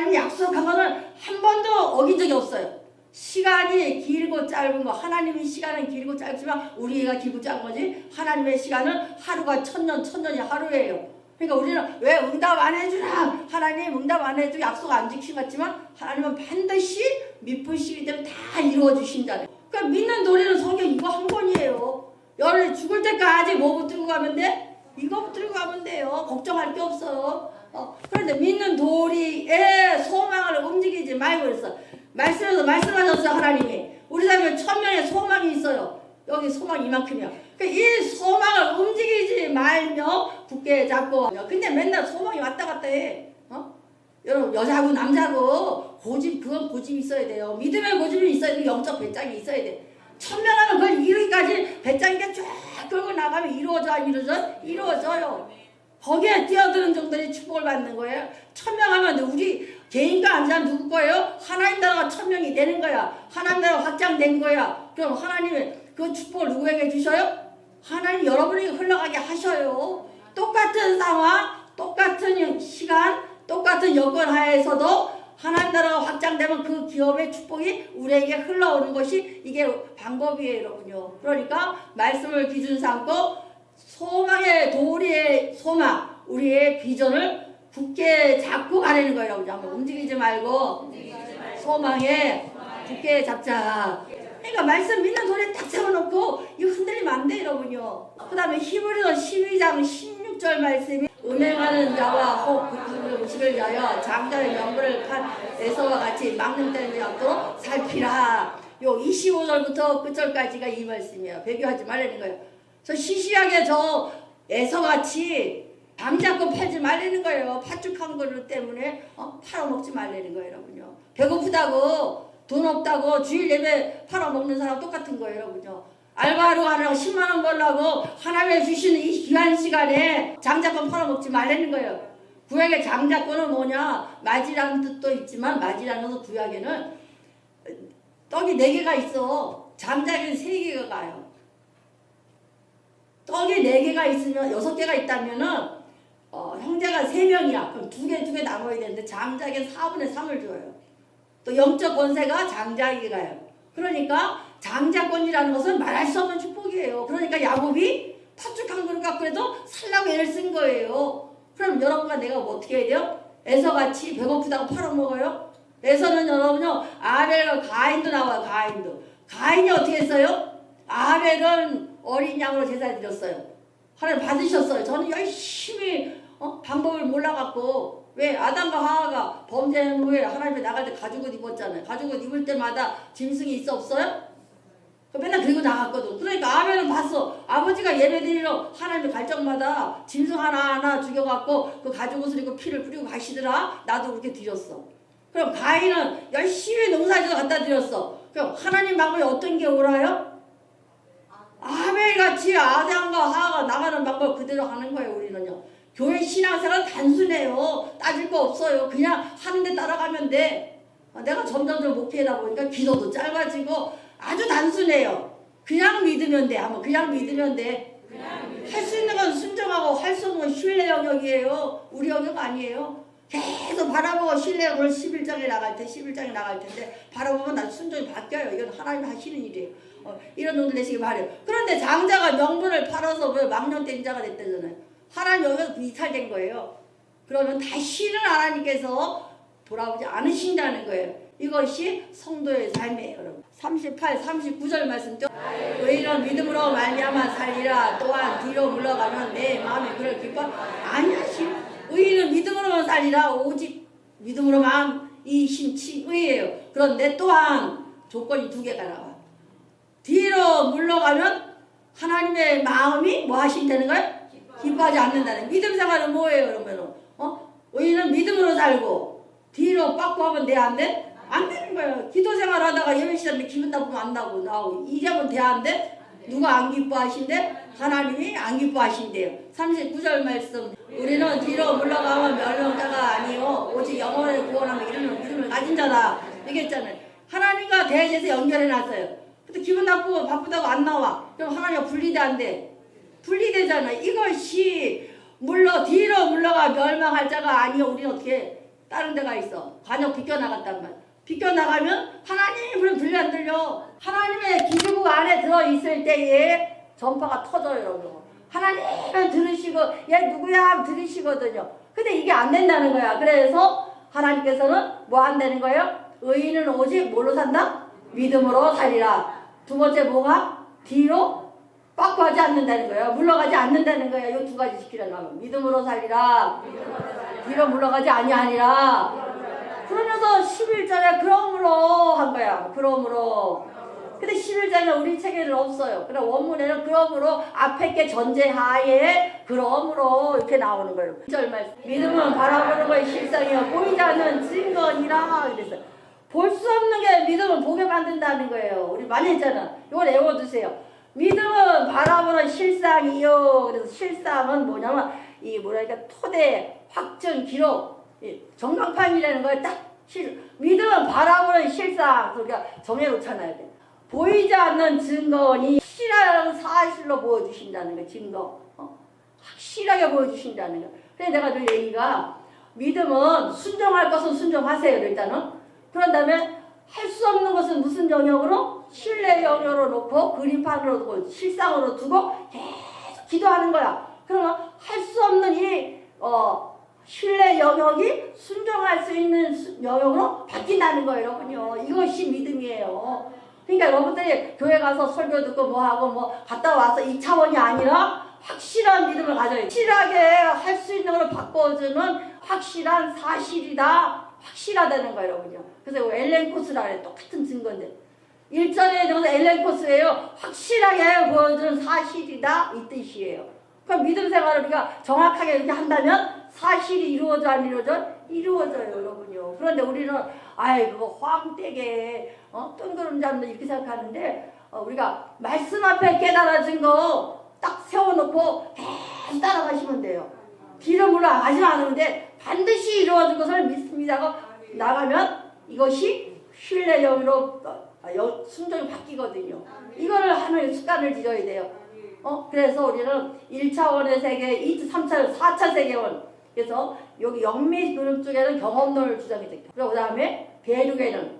하나님이 약속한 거는 한 번도 어긴 적이 없어요. 시간이 길고 짧은 거 하나님의 시간은 길고 짧지만 우리가 길고 짧은 거지 하나님의 시간은 하루가 천년 천년이 하루예요. 그러니까 우리는 왜 응답 안 해주나 하나님 응답 안 해주고 약속 안 지키겠지만 하나님은 반드시 믿으시기 때문에 다 이루어 주신다네. 그러니까 믿는 도리는 성경 이거 한 권이에요. 열을 죽을 때까지 뭐 붙들고 가면 돼? 이거 붙들고 가면 돼요. 걱정할 게 없어. 어, 그런데 믿는 도리의 소망을 움직이지 말고 그랬어. 말씀에서 말씀하셨어요 하나님이. 우리 삶에 천명의 소망이 있어요. 여기 소망 이만큼이야. 그이 소망을 움직이지 말며 굳게 잡고. 근데 맨날 소망이 왔다 갔다 해. 어? 여러분 여자고 남자고 고집 그건 고집이 있어야 돼요. 믿음의 고집이 있어야 돼. 영적 배짱이 있어야 돼. 천명하면 그걸 이루기까지 배짱이가 쫙 끌고 나가면 이루어져 안 이루어져? 이루어져요. 거기에 뛰어드는 정도의 축복을 받는 거예요. 천명하면 우리 개인과 안 사람 누구 거예요? 하나님 나라가 천명이 되는 거야. 하나님 나라가 확장된 거야. 그럼 하나님이 그 축복을 누구에게 주셔요? 하나님 여러분에게 흘러가게 하셔요. 똑같은 상황, 똑같은 시간, 똑같은 여건 하에서도 하나님 나라가 확장되면 그 기업의 축복이 우리에게 흘러오는 것이 이게 방법이에요, 여러분요. 그러니까 말씀을 기준 삼고 소망의 도리의 소망, 우리의 비전을 굳게 잡고 가려는 거예요. 한번 움직이지 말고 소망에 굳게 잡자. 그러니까 말씀 믿는 소리에 딱 세워놓고 이거 흔들리면 안 돼, 여러분요. 그 다음에 히브리서 12장 16절 말씀이 은행하는 자와 혹 무식을 위하여 장자의 명분을 판 에서와 같이 막는 때는 않도록 살피라. 요 25절부터 끝절까지가 이 말씀이에요. 배교하지 말라는 거예요. 저 시시하게 저방 잡고 팔지 말라는 거예요. 팥죽한 거 때문에 어? 팔아먹지 말라는 거예요, 여러분요. 배고프다고 돈 없다고 주일 예배 팔아먹는 사람 똑같은 거예요, 여러분요. 알바하러 가려고 10만 원 벌라고 하나님의 주시는 이 귀한 시간에 장작권 팔아먹지 말라는 거예요. 구약의 장작권은 뭐냐? 맞이라는 뜻도 있지만 것도 구약에는 떡이 네 개가 있어. 장작은 세 개가 가요. 떡이 네 개가 있으면 여섯 개가 있다면은 어, 형제가 세 명이야. 그럼 두 개 두 개 나눠야 되는데 장작에 4분의 3을 줘요. 또 영적 권세가 장작이 가요. 그러니까 장자권이라는 것은 말할 수 없는 축복이에요. 그러니까 야곱이 팥죽 한 그릇 갖고 해도 살라고 애를 쓴 거예요. 그럼 여러분과 내가 뭐 어떻게 해야 돼요? 에서같이 배고프다고 팔아먹어요? 에서는 여러분요 아벨과 가인도 나와요. 가인도. 가인이 어떻게 했어요? 아벨은 어린 양으로 제사 드렸어요. 하나님 받으셨어요. 저는 열심히 어? 방법을 몰라갖고 왜 아담과 하와가 범죄한 후에 하나님께 나갈 때 가죽 옷 입었잖아요. 가죽 옷 입을 때마다 짐승이 있어 없어요? 그 맨날 들고 나갔거든. 그러니까 아벨은 봤어. 아버지가 예배드리러 하나님의 갈정마다 짐승 하나하나 죽여갖고 그 가죽 옷을 입고 피를 뿌리고 가시더라. 나도 그렇게 드렸어. 그럼 가인은 열심히 농사지어 갖다 드렸어. 그럼 하나님 방법이 어떤 게 오라요? 아벨같이 아담과 하하가 나가는 방법 그대로 하는 거예요 우리는요. 교회 신앙생활은 단순해요. 따질 거 없어요. 그냥 하는데 따라가면 돼. 아, 내가 점점점 목회다 보니까 기도도 짧아지고 아주 단순해요. 그냥 믿으면 돼. 한번 그냥 믿으면 돼. 할 수 있는 건 순종하고 할 수 없는 건 신뢰 영역이에요. 우리 영역 아니에요. 계속 바라보고 신뢰 오늘 11장에 나갈 때 11장에 나갈 텐데 바라보면 난 순종이 바뀌어요. 이건 하나님 하시는 일이에요. 어, 이런 놈들 되시기 바래요. 그런데 장자가 명분을 팔아서 왜 망령 된 자가 됐다잖아요. 하나님 여기서 이탈된 거예요. 그러면 다시는 하나님께서 돌아오지 않으신다는 거예요. 이것이 성도의 삶이에요, 여러분. 38, 39절 말씀죠. 의인은 믿음으로 말미암아 살리라. 또한 뒤로 물러가면 내 마음이 그를 기뻐 아니하시. 의인은 믿음으로만 살리라. 오직 믿음으로만 이 신치 의예요. 그런데 또한 조건이 두 개가 나와. 뒤로 물러가면 하나님의 마음이 뭐 하신다는 거예요? 기뻐하지 않는다는 믿음 생활은 뭐예요 그러면은? 어? 의인은 믿음으로 살고 뒤로 빠꾸 하면 돼 안 돼? 안 되는 거예요. 기도 생활 하다가 예배 시간에 기분 나쁘면 안 나고 나오고. 이러면 돼안 돼? 누가 안 기뻐하신대? 하나님이 안 기뻐하신대요. 39절 말씀. 우리는 뒤로 물러가면 멸망자가 아니요. 오직 영혼을 구원하며 이르는 믿음을 가진 자다. 얘기했잖아요. 하나님과 대제에서 연결해 놨어요 근데 기분 나쁘고 바쁘다고 안 나와 그럼 하나님과 분리돼 안 돼? 분리되잖아. 이것이 물러 뒤로 물러가 멸망할 자가 아니요. 우리는 어떻게 다른 데가 있어. 관역 비껴나갔단 말. 비껴나가면 하나님을 들려 안 들려. 하나님의 기지국 안에 들어있을 때에 전파가 터져요, 여러분. 하나님을 들으시고, 얘 누구야? 들으시거든요. 근데 이게 안 된다는 거야. 그래서 하나님께서는 뭐 한다는 거예요? 의인은 오직 뭘로 산다? 믿음으로 살리라. 두 번째 뭐가? 뒤로 빠꾸하지 않는다는 거예요. 물러가지 않는다는 거예요. 이 두 가지 지키려면 믿음으로 살리라. 뒤로 물러가지 아니하니라. 그러면서 11절에 그러므로 한 거야. 그러므로. 근데 11장에 우리 책에는 없어요. 그래 원문에는 그러므로 앞에 게 전제하에 그러므로 이렇게 나오는 거예요. 1절 말씀. 믿음은 바라보는 것이 실상이요 보이지 않는 증거니라 그랬어요. 볼 수 없는 게 믿음을 보게 만든다는 거예요. 우리 많이 했잖아. 이걸 외워두세요. 믿음은 바라보는 실상이요. 그래서 실상은 뭐냐면 이 뭐랄까 토대 확증 기록 이 전광판이라는 걸 딱 실, 믿음은 바라보는 실상 그러니까 정해놓잖아요. 보이지 않는 증거니 확실한 사실로 보여주신다는 거 증거 어? 확실하게 보여주신다는 거. 그래서 내가 늘 얘기가 믿음은 순종할 것은 순종하세요 일단은 그런 다음에 할 수 없는 것은 무슨 영역으로 신뢰 영역으로 놓고 그림판으로 두고 실상으로 두고 계속 기도하는 거야. 그러면 할 수 없는 이 어, 신뢰 영역이 순종할 수 있는 수- 영역으로 바뀐다는 거예요, 여러분요. 이것이 믿음이에요. 그러니까 여러분들이 교회 가서 설교 듣고 뭐 하고 뭐 갔다 와서 이 차원이 아니라 확실한 믿음을 가져요. 확실하게 할 수 있는 걸 바꿔주는 확실한 사실이다. 확실하다는 거예요, 여러분요. 그래서 이거 엘렌 코스라 그래. 똑같은 증거인데. 일전에 저서 엘렌 코스예요. 확실하게 보여주는 사실이다. 이 뜻이에요. 그럼 믿음 생활을 우리가 정확하게 이렇게 한다면 사실이 이루어져 안 이루어져? 이루어져요, 여러분요. 그런데 우리는 아이 그거 황되게 어? 뜬구름 잡는 이렇게 생각하는데 어, 우리가 말씀 앞에 깨달아진 거 딱 세워놓고 계속 따라가시면 돼요. 뒤로 물러가지 않으는데 반드시 이루어질 것을 믿습니다 하고 나가면 이것이 신뢰 영으로 어, 여- 순종이 바뀌거든요. 이거를 하는 습관을 들여야 돼요. 어, 그래서 우리는 1차원의 세계, 2차, 3차, 4차 세계원. 그래서 여기 영미 그룹 쪽에는 경험론을 주장했죠. 그리고 그 다음에 배륙에는,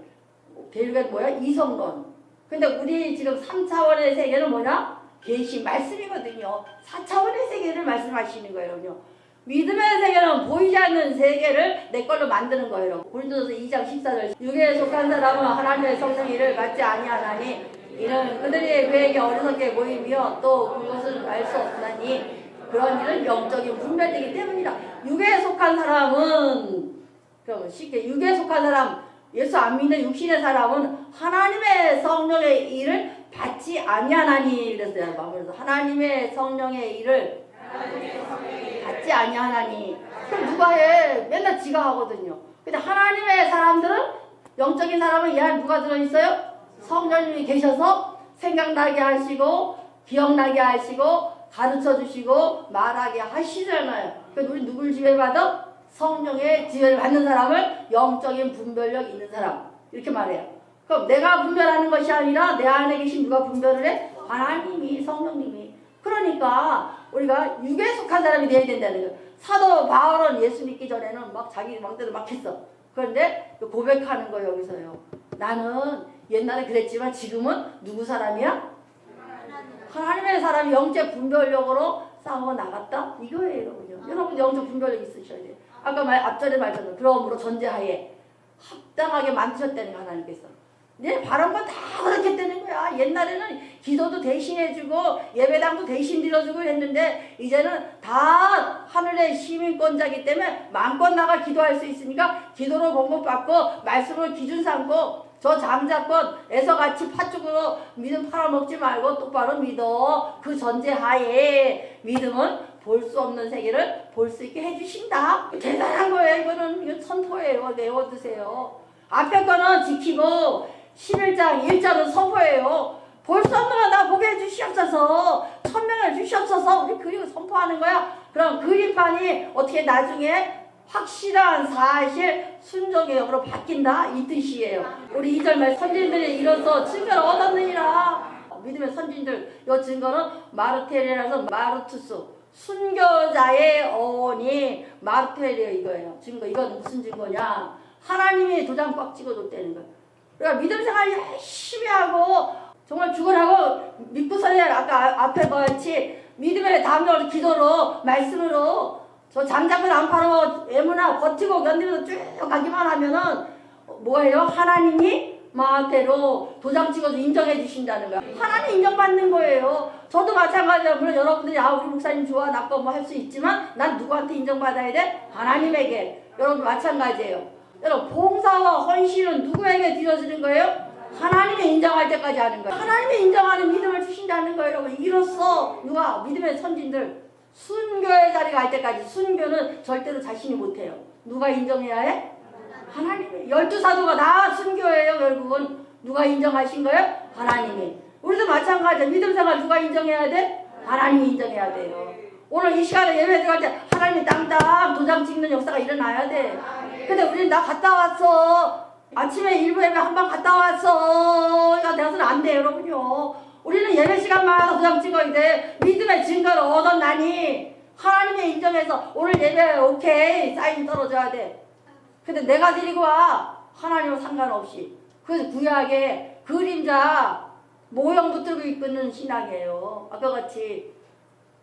배륙에는 뭐야? 이성론. 근데 우리 지금 3차원의 세계는 뭐냐? 계시 말씀이거든요. 4차원의 세계를 말씀하시는 거예요. 믿음의 세계는 보이지 않는 세계를 내 걸로 만드는 거예요. 고린도서 2장 14절 육에 속한 사람은 하나님의 성령 일을 받지 아니하나니 이는 그들의 계획에 어리석게 보이며 또 그것을 알 수 없나니 그런 일은 영적인 분별되기 때문이다. 육에 속한 사람은 그럼 쉽게 육에 속한 사람 예수 안 믿는 육신의 사람은 하나님의 성령의 일을 받지 아니하나니 그랬어요. 그래서 하나님의 성령의 일을 받지 아니하나니 그럼 누가 해? 맨날 지가 하거든요. 근데 하나님의 사람들은 영적인 사람은 이 안에 누가 들어있어요? 성령님이 계셔서 생각나게 하시고 기억나게 하시고 가르쳐 주시고 말하게 하시잖아요. 그래서 우리 누굴 지배받아? 성령의 지배를 받는 사람을 영적인 분별력 있는 사람 이렇게 말해요. 그럼 내가 분별하는 것이 아니라 내 안에 계신 누가 분별을 해? 하나님이 성령님이. 그러니까 우리가 육에 속한 사람이 돼야 된다는 거예요. 사도 바울은 예수 믿기 전에는 막 자기 맘대로 막 했어. 그런데 고백하는 거예요 여기서요. 나는 옛날에 그랬지만 지금은 누구 사람이야? 하나님의 사람이 영적 분별력으로 싸워 나갔다? 이거예요, 여러분요. 여러분 영적 분별력 있으셔야 돼요. 아까 말 앞전에 말했잖아요. 그러므로 전제하에 합당하게 만드셨다는 거 하나님께서. 내 바란 건 다 그렇게 되는 거야. 옛날에는 기도도 대신해주고 예배당도 대신 드려주고 했는데 이제는 다 하늘의 시민권자기 때문에 마음껏 나가 기도할 수 있으니까 기도로 공급받고 말씀을 기준 삼고 저 잠자권 에서 같이 팥죽으로 믿음 팔아먹지 말고 똑바로 믿어. 그 전제하에 믿음은 볼 수 없는 세계를 볼 수 있게 해주신다. 대단한 거예요. 이거는 이건 선포예요. 외워두세요. 앞에 거는 지키고 11장 1절은 선포예요. 볼수 없는 거나 보게 해주시옵소서. 천명해 주시옵소서. 우리 그리고 선포하는 거야. 그럼 그림판이 어떻게 나중에 확실한 사실 순종의 영으로 바뀐다 이 뜻이에요. 우리 2절 말 선진들이 이로써 증거를 얻었느니라. 믿음의 선진들 이 증거는 마르텔이라서 마르투스 순교자의 어원이 마르텔이에요 이거예요. 증거 이건 무슨 증거냐? 하나님이 도장 꽉 찍어줬다는 거예요. 그러니까 믿음 생활 열심히 하고 정말 죽으라고 믿고서야 아까 앞에 같이 믿음의 담력으로 기도로 말씀으로 저 잠자고 안파로 애무나 버티고 견디면서 쭉 가기만 하면은 뭐예요? 하나님이 마음대로 도장 찍어서 인정해 주신다는 거야. 하나님 인정받는 거예요. 저도 마찬가지예요. 물론 여러분들이 아 우리 목사님 좋아 나빠 뭐 할 수 있지만 난 누구한테 인정받아야 돼? 하나님에게. 여러분 마찬가지예요. 여러분 봉사와 헌신은 누구에게 드려지는 거예요? 하나님이 인정할 때까지 하는 거예요. 하나님이 인정하는 믿음을 주신다는 거예요. 여러분 이로써 누가 믿음의 선진들 순교의 자리가 갈 때까지 순교는 절대로 자신이 못해요. 누가 인정해야 해? 하나님이 열두 사도가 다 순교예요 결국은 누가 인정하신 거예요? 하나님이 우리도 마찬가지야 믿음 생활 누가 인정해야 돼? 하나님이 인정해야 돼요 오늘 이 시간에 예배 들어갈 때 하나님이 땅땅 도장 찍는 역사가 일어나야 돼. 근데 우리는 나 갔다 왔어. 아침에 일부 예배 한 번 갔다 왔어. 이거 돼서는 안 돼요 여러분요. 우리는 예배 시간마다 도장 찍어야 돼. 믿음의 증거를 얻었나니 하나님이 인정해서 오늘 예배 오케이. 사인 떨어져야 돼. 근데 내가 데리고 와. 하나님과 상관없이. 그래서 구약에 그림자 모형 붙들고 이끄는 신앙이에요. 아까 같이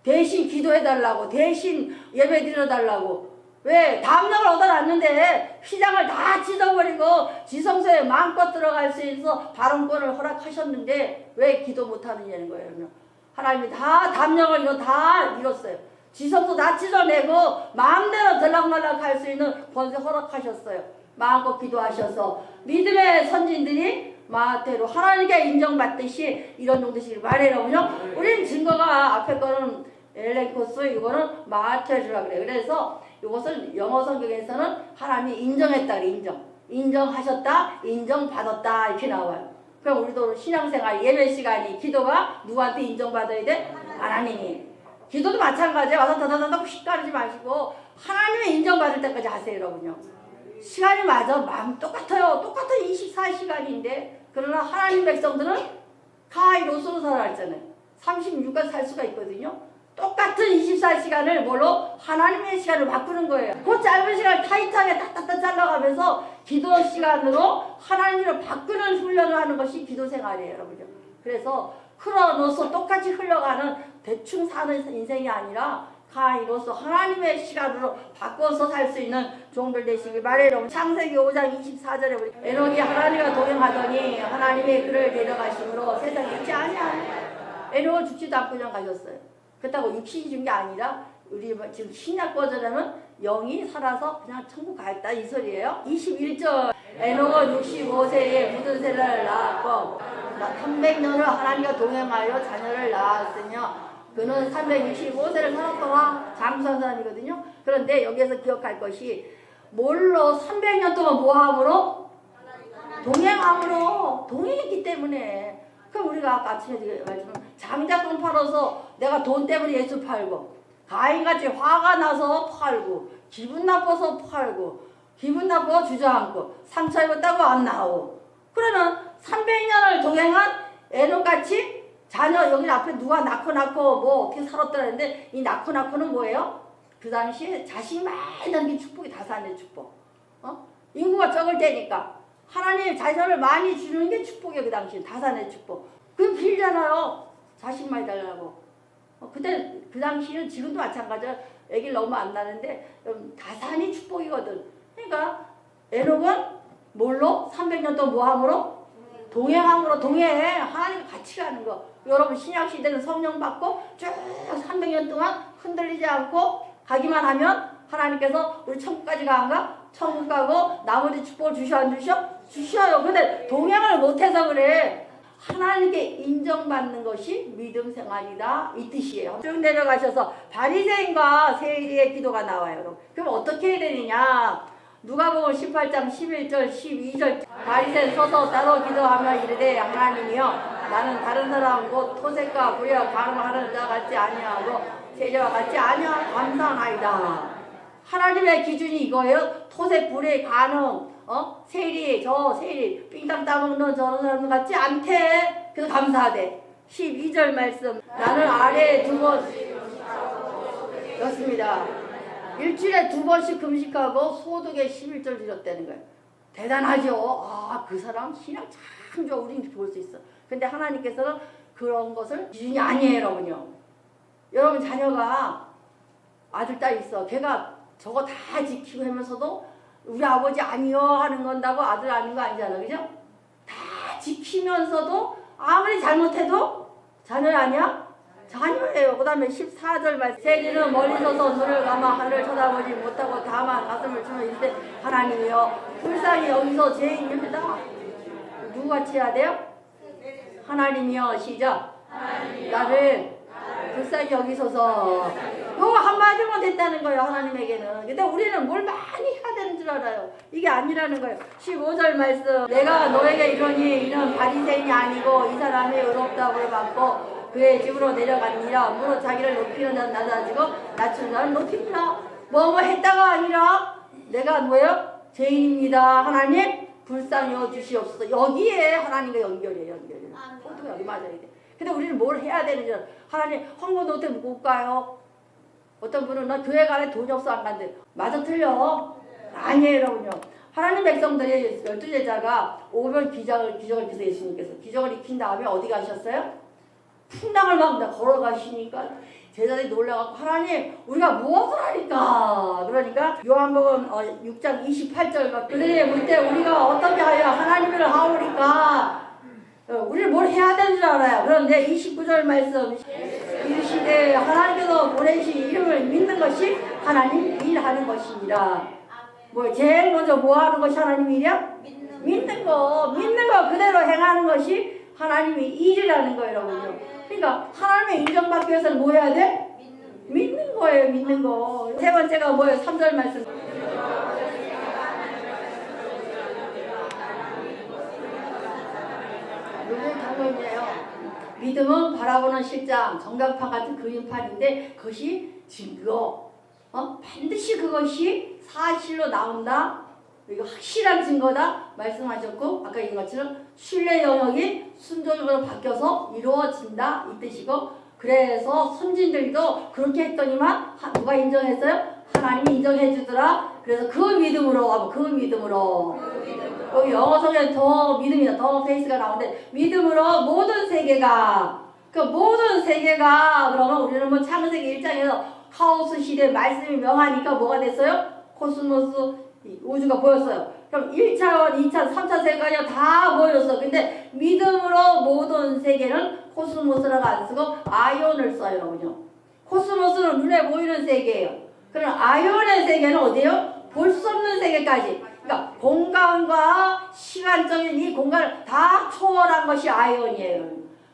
대신 기도해달라고, 대신 예배 드려달라고. 왜? 담력을 얻어놨는데 휘장을 다 찢어버리고 지성소에 마음껏 들어갈 수 있어 발언권을 허락하셨는데 왜 기도 못하느냐는 거예요. 그러면. 하나님이 다 담력을 이거 다 잃었어요. 지성도 다 찢어내고 마음대로 들락날락 할 수 있는 권세 허락하셨어요. 마음껏 기도하셔서 믿음의 선진들이 마음대로 하나님께 인정받듯이 이런 정도씩 말해라군요. 우리는 증거가 앞에 거는 엘렌코스 이거는 마테르라 그래. 그래서 이것을 영어 성경에서는 하나님이 인정했다 그래. 인정. 인정하셨다, 인정받았다 이렇게 나와요. 그럼 우리도 신앙생활 예배 시간이 기도가 누구한테 인정받아야 돼? 하나님이. 기도도 마찬가지예요. 와서 다다다다 휙 가르지 마시고 하나님의 인정받을 때까지 하세요, 여러분요. 시간이 맞아. 마음 똑같아요. 똑같은 24시간인데 그러나 하나님 백성들은 카이로스로 살아왔잖아요. 36간 살 수가 있거든요. 똑같은 24시간을 뭘로? 하나님의 시간을 바꾸는 거예요. 그 짧은 시간을 타이트하게 딱딱딱 잘라가면서 기도 시간으로 하나님을 바꾸는 훈련을 하는 것이 기도 생활이에요, 여러분요. 그래서 크로노스 똑같이 흘러가는 대충 사는 인생이 아니라 카이로스 하나님의 시간으로 바꿔서 살 수 있는 종들 되시길 바래요. 창세기 5장 24절에 우리 에녹이 하나님과 동행하더니 하나님의 그를 데려가심으로 세상에 있지 아니야. 에녹은 죽지도 않고 그냥 가셨어요. 그렇다고 육신이 준 게 아니라 우리 뭐 지금 신약 버전에는 영이 살아서 그냥 천국 갔다 이 소리예요. 21절 에녹은 65세에 묻은 새를 낳았고 300년을 하나님과 동행하여 자녀를 낳았으며 그는 365세를 살았더라 장수산이거든요. 그런데 여기에서 기억할 것이 뭘로 300년 동안 모함으로 동행함으로 동행했기 때문에 그럼 우리가 아까 아침에 말씀 장작돈 팔아서 내가 돈 때문에 예수 팔고 가인같이 화가 나서 팔고 기분 나빠서 팔고 기분 나빠서 주저앉고 상처 입었다고 안 나오고 그러면 300년을 동행한 에녹같이 자녀 여기 앞에 누가 낳고 낳고 뭐 어떻게 살았더라는데 이 낳고 낳고는 뭐예요? 그 당시에 자식이 많이 낳는 게 축복이 다산의 축복. 어? 인구가 적을 때니까 하나님 자녀를 많이 주는 게 축복이에요 그 당시에 다산의 축복. 그럼 빌잖아요. 자식 많이 달라고. 어, 그때 그 당시는 지금도 마찬가지야. 애기를 너무 안 낳는데 음, 다산이 축복이거든. 그러니까 에녹은 뭘로? 300년 동안 모함으로? 동행함으로 동행해. 하나님 같이 가는 거. 여러분 신약 시대는 성령 받고 쭉 300년 동안 흔들리지 않고 가기만 하면 하나님께서 우리 천국까지 가는가? 천국 가고 나머지 축복을 주셔 안 주셔? 주셔요. 근데 동행을 못해서 그래. 하나님께 인정받는 것이 믿음 생활이다 이 뜻이에요. 쭉 내려가셔서 바리새인과 세리의 기도가 나와요. 그럼 어떻게 해야 되느냐? 누가복음 18장 11절 12절 바리새인 서서 따로 기도하며 이르되 하나님이여 나는 다른 사람 곧 토색과 불여 가늠하는 자 같지 아니하고 세리와 같지 아니하 감사하나이다. 하나님의 기준이 이거예요. 토색 불의 어? 세리, 저 세리, 삥땅 따먹는 저런 사람 같지 않대. 그래서 감사하대. 12절 말씀. 나는 아래에 두고 그렇습니다. 일주일에 두 번씩 금식하고 소득에 11절 드렸다는 거예요. 대단하죠. 아, 그 사람 신앙 참 좋아. 우린 볼 수 있어. 근데 하나님께서는 그런 것을 기준이 아니에요, 여러분요. 여러분 자녀가 아들, 딸 있어. 걔가 저거 다 지키고 하면서도 우리 아버지 아니요 하는 건다고 아들 아닌 거 아니잖아. 그죠? 다 지키면서도 아무리 잘못해도 자녀 아니야? 자녀예요. 그 다음에 14절 말씀. 세리는 멀리 서서 눈을 감아 하늘을 쳐다보지 못하고 다만 가슴을 치며 이때 하나님이여 불쌍히 여기서 죄인입니다. 누구같이 해야 돼요? 하나님이여 시작. 나를 불쌍히 여기소서. 요거 한마디만 됐다는 거예요, 하나님에게는. 근데 우리는 뭘 많이 줄 알아요. 이게 아니라는 거예요. 15절 말씀. 내가 너에게 이러니 이는 바리새인이 아니고 이 사람이 의롭다고 받고 그의 집으로 내려가니라. 무릇 자기를 높이는 자는 낮아지고 낮추는 자는 높입니다. 뭐뭐 했다가 아니라 내가 뭐예요? 죄인입니다. 하나님 불쌍히 여주시옵소서. 여기에 하나님과 연결이에요, 연결이. 포도가 여기 맞아야 돼. 근데 우리는 뭘 해야 되는지. 하나님 헌금 어떻게 못 가요? 어떤 분은 나 교회 가래 돈이 없어 안 간대. 맞아 틀려. 아니에요 여러분요. 하나님 백성들이 열두 제자가 오면 기적을 기적을 익혀서 예수님께서 기적을 익힌 다음에 어디 가셨어요? 풍랑을 막 걸어가시니까 제자들이 놀라갖고 하나님 우리가 무엇을 하니까 그러니까 요한복음 어, 6장 28절 그들이 물때 우리가 어떻게 하여 하나님을 하오니까 어, 우리를 뭘 해야 되는 줄 알아요. 그런데 29절 말씀 이 시대에 하나님께서 보내신 이름을 믿는 것이 하나님 일하는 것입니다. 뭐 제일 먼저 뭐 하는 것이 하나님 일이야? 믿는 거, 믿는 거 그대로 행하는 것이 하나님의 일이라는 거예요, 여러분요. 그러니까 하나님의 인정받기 위해서는 뭐 해야 돼? 믿는 거예요, 믿는 거. 세 번째가 뭐예요? 3절 말씀. 요게 경험이에요. 믿음은 바라보는 실장, 정각판 같은 그림판인데 그것이 증거. 어? 반드시 그것이 사실로 나온다. 이거 확실한 증거다 말씀하셨고 아까 얘기한 것처럼 신뢰 영역이 순종으로 바뀌어서 이루어진다 이 뜻이고 그래서 선진들도 그렇게 했더니만 하- 누가 인정했어요? 하나님이 인정해 주더라. 그래서 그 믿음으로 하고 그 믿음으로 여기 영어 성에 더 믿음이다 더 페이스가 나오는데 믿음으로 모든 세계가 그 모든 세계가 그러면 우리는 뭐 창세기 1장에서 카오스 시대 말씀이 명하니까 뭐가 됐어요? 코스모스 이 우주가 보였어요. 그럼 1차원, 2차, 3차 세계가 다 보였어. 근데 믿음으로 모든 세계는 코스모스라고 안 쓰고 아이온을 써요, 여러분요. 코스모스는 눈에 보이는 세계예요. 그럼 아이온의 세계는 어디예요? 볼 수 없는 세계까지. 그러니까 공간과 시간적인 이 공간을 다 초월한 것이 아이온이에요.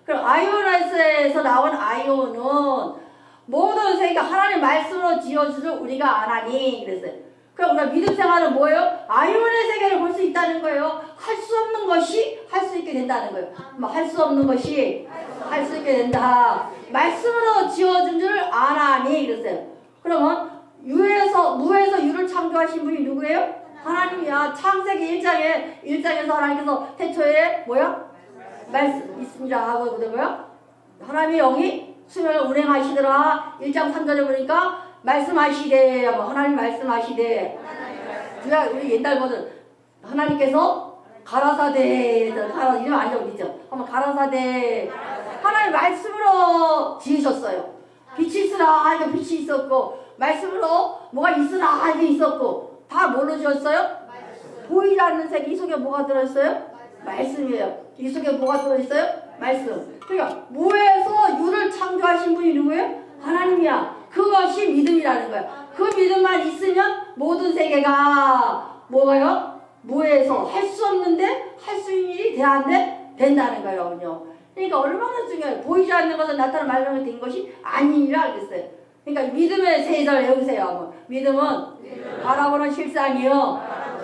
그럼 아이온에서 나온 아이온은 모든 세계가 하나님 말씀으로 지어주를 우리가 안 하니 그랬어요. 그럼 우리가 믿음 생활은 뭐예요? 아이온의 세계를 볼 수 있다는 거예요. 할 수 없는 것이 할 수 있게 된다는 거예요. 뭐할수 없는 것이 할 수 있게 된다. 말씀으로 지어준 줄 아나니 그랬어요. 그러면 유에서 무에서 유를 창조하신 분이 누구예요? 하나님이야. 창세기 1장에 1장에서 하나님께서 태초에 뭐야? 말씀 있습니다 하고 그러고요. 하나님의 영이 수면을 운행하시더라. 1장 3절에 보니까 말씀하시되 뭐 하나님 말씀하시되 우리가 우리 옛날 버전 하나님께서 가라사대 가라 이름 아니죠 어디죠? 한번 가라사대 하나님 말씀으로 지으셨어요. 빛이 있으라 이거 빛이 있었고 말씀으로 뭐가 있으라 이게 있었고 다 뭘로 지었어요? 않는 세계 이 속에 뭐가 들어있어요? 말씀이에요. 이 속에 뭐가 들어있어요? 말씀. 그러니까 무에서 창조하신 분이 누구예요? 하나님이야. 그것이 믿음이라는 거야. 그 믿음만 있으면 모든 세계가 뭐가요? 무에서 할 수 없는데 할 수 있는 일이 되는데 된다는 거예요. 그러니까 얼마나 중요해요. 보이지 않는 것은 나타나 말하면 된 것이 아니라 그랬어요. 그러니까 믿음의 세절 외우세요. 믿음은 바라보는 실상이요.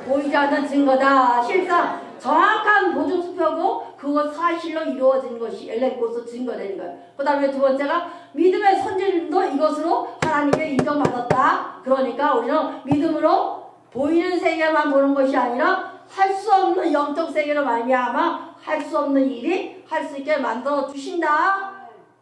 보이지 않는 증거다. 실상 정확한 보증 수표고 그것 사실로 이루어진 것이 엘레코스 증거되는 거예요. 그 다음에 두 번째가 믿음의 선진도 이것으로 하나님께 인정받았다. 그러니까 우리는 믿음으로 보이는 세계만 보는 것이 아니라 할 수 없는 영적 세계로 말미암아 할 수 없는 일이 할 수 있게 만들어 주신다.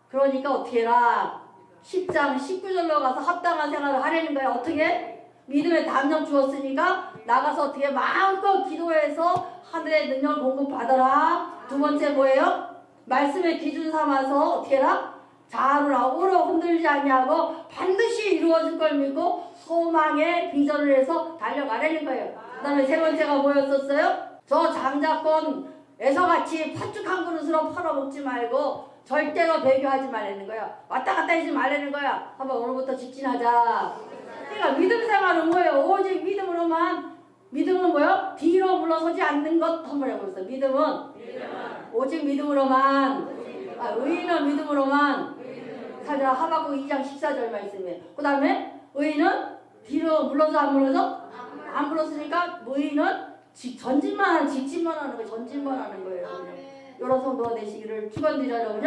그러니까 어떻게 해라? 10장 19절로 가서 합당한 생활을 하려는 거예요. 어떻게? 믿음의 담력 주었으니까 나가서 어떻게 마음껏 기도해서 하늘의 능력을 공급받아라. 두 번째 뭐예요? 말씀의 기준 삼아서 어떻게 해라? 자루라 오로 흔들지 아니하고 반드시 이루어질 걸 믿고 소망의 비전을 해서 달려가려는 거예요. 그 다음에 세 번째가 뭐였었어요? 저 장자권에서 같이 팥죽 한 그릇으로 팔아먹지 말고 절대로 배교하지 말라는 거야. 왔다 갔다 하지 말라는 거야. 한번 오늘부터 직진하자. 그러니까 믿음 생활은 뭐예요? 오직 믿음으로만 믿음은 뭐요? 뒤로 물러서지 않는 것 한번 해보세요. 믿음은 오직 믿음으로만 아, 의인은 믿음으로만 사자 하박국 2장 14절 말씀이에요. 그 다음에 의인은 뒤로 물러서 안 물러서? 안 물렀으니까 의인은 직- 전진만 직진만 하는 거예요. 전진만 하는 거예요. 여러분 되시기를 축원드려요.